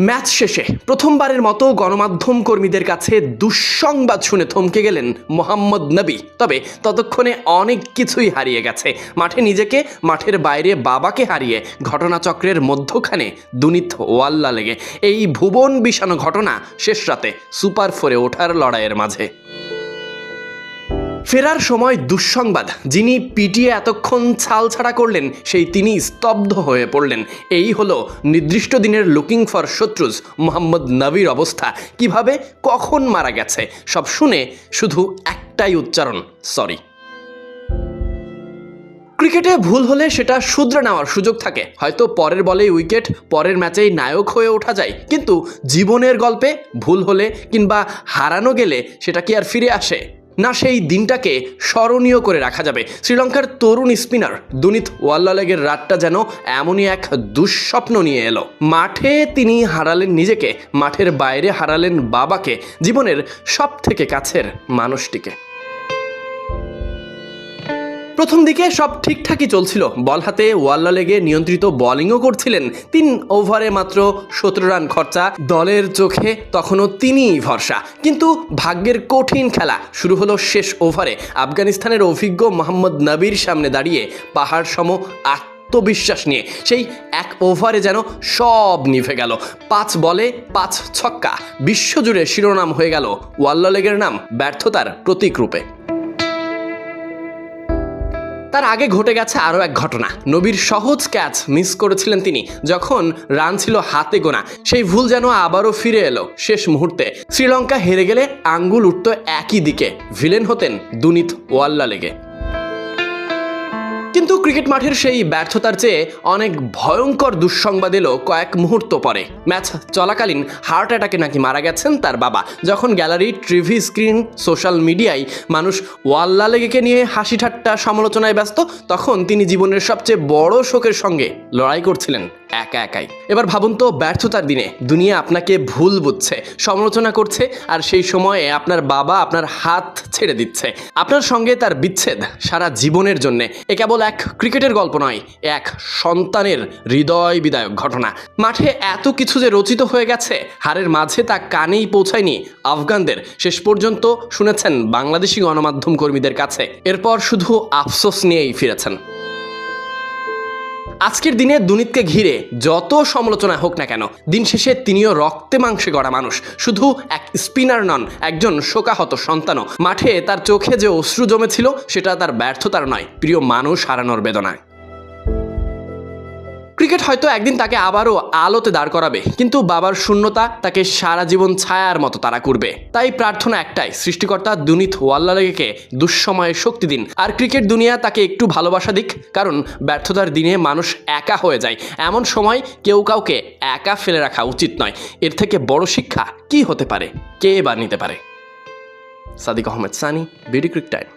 Match শেষে প্রথমবারের মতো গণমাধ্যম কর্মীদের কাছে দুঃসংবাদ শুনে থমকে গেলেন মোহাম্মদ নবী। তবে ততক্ষণে অনেক কিছুই হারিয়ে গেছে। মাঠে নিজেকে, মাঠের বাইরে বাবাকে হারিয়ে ঘটনাচক্রের মধ্যখানে দুনিত ওয়াল্লা লেগে। এই ভুবন বিষানো ঘটনা শেষ রাতে সুপার ফোরে ওঠার লড়াইয়ের মাঝে। ফেরার সময় দুঃসংবাদ। যিনি পিটিয়ে এতক্ষণ ছাল ছাড়া করলেন, সেই তিনি স্তব্ধ হয়ে পড়লেন। এই হলো নির্দিষ্ট দিনের লুকিং ফর শত্রুজ মোহাম্মদ নবীর অবস্থা। কীভাবে? কখন মারা গেছে? সব শুনে শুধু একটাই উচ্চারণ সরি ক্রিকেটে ভুল হলে সেটা শুধরে নেওয়ার সুযোগ থাকে। হয়তো পরের বলেই উইকেট, পরের ম্যাচেই নায়ক হয়ে ওঠা যায়। কিন্তু জীবনের গল্পে ভুল হলে কিংবা হারানো গেলে সেটা কি আর ফিরে আসে? না সেই দিনটাকে স্মরণীয় করে রাখা যাবে। শ্রীলঙ্কার তরুণ স্পিনার দুনিত ওয়াল্লালেগের রাতটা যেন এমনই এক দুঃস্বপ্ন নিয়ে এলো। মাঠে তিনি হারালেন নিজেকে, মাঠের বাইরে হারালেন বাবাকে, জীবনের সব থেকে কাছের মানুষটিকে। প্রথম দিকে সব ঠিকঠাকই চলছিল। বল হাতে ওয়াল্লা লেগে নিয়ন্ত্রিত বোলিংও করছিলেন। তিন ওভারে মাত্র সতেরো রান খরচা। দলের চোখে তখনও তিনিই ভরসা। কিন্তু ভাগ্যের কঠিন খেলা শুরু হলো শেষ ওভারে। আফগানিস্তানের অভিজ্ঞ মোহাম্মদ নবীর সামনে দাঁড়িয়ে পাহাড় সম আত্মবিশ্বাস নিয়ে সেই এক ওভারে যেন সব নিভে গেল। পাঁচ বলে পাঁচ ছক্কা। বিশ্বজুড়ে শিরোনাম হয়ে গেল ওয়াল্লা লেগের নাম ব্যর্থতার প্রতীক রূপে। তার আগে ঘটে গেছে আরও এক ঘটনা। নবীর সহজ ক্যাচ মিস করেছিলেন তিনি, যখন রান ছিল হাতে গোনা। সেই ভুল যেন আবারও ফিরে এলো শেষ মুহূর্তে। শ্রীলঙ্কা হেরে গেলে আঙ্গুল উঠত একই দিকে। ভিলেন হতেন দুনিত ওয়াল্লা লেগে কিন্তু ক্রিকেট মাঠের সেই ব্যর্থতার চেয়ে অনেক ভয়ঙ্কর দুঃসংবাদ এলো কয়েক মুহূর্ত পরে। ম্যাচ চলাকালীন হার্ট অ্যাটাকে নাকি মারা গেছেন তার বাবা। যখন গ্যালারি টিভি স্ক্রিন, সোশ্যাল মিডিয়ায় মানুষ ওয়াল্লা লেগেকে নিয়ে হাসি ঠাট্টা সমালোচনায় ব্যস্ত, তখন তিনি জীবনের সবচেয়ে বড় শোকের সঙ্গে লড়াই করছিলেন। একা একাই। এবার ভাবুন তো ব্যর্থতার দিনে দুনিয়া আপনাকে ভুল বুঝছে, সমালোচনা করছে আর সেই সময়ে আপনার বাবা আপনার হাত ছেড়ে দিচ্ছে। আপনার সঙ্গে তার বিচ্ছেদ সারা জীবনের জন্যে। এ কেবল এক ক্রিকেটের গল্প নয় এক সন্তানের হৃদয় বিদায়ক ঘটনা। মাঠে এত কিছু যে রচিত হয়ে গেছে, হারের মাঝে তা কানেই পৌঁছায়নি আফগানদের। শেষ পর্যন্ত শুনেছেন বাংলাদেশি গণমাধ্যম কর্মীদের কাছে। এরপর শুধু আফসোস নিয়েই ফিরেছেন। আজকের দিনে দুনিতকে ঘিরে যত সমালোচনা হোক না কেন, দিন শেষে তিনিও রক্তে মাংসে গড়া মানুষ। শুধু এক স্পিনার নন, একজন শোকাহত সন্তানও। মাঠে তার চোখে যে অশ্রু জমেছিল, সেটা তার ব্যর্থতার নয়, প্রিয় মানুষ হারানোর বেদনায়। ক্রিকেট হয়তো একদিন তাকে আবারও আলোতে দাঁড় করাবে, কিন্তু বাবার শূন্যতা তাকে সারা জীবন ছায়ার মতো তারা করবে। তাই প্রার্থনা একটাই, সৃষ্টিকর্তা দুনিত ওয়াল্লালেকে দুঃসময়ে শক্তি দিন। আর ক্রিকেট দুনিয়া তাকে একটু ভালোবাসা দিক, কারণ ব্যর্থতার দিনে মানুষ একা হয়ে যায়। এমন সময় কেউ কাউকে একা ফেলে রাখা উচিত নয়। এর থেকে বড় শিক্ষা কি হতে পারে? কে বা নিতে পারে? Sadiq Ahmed Sunny, BD Crictime.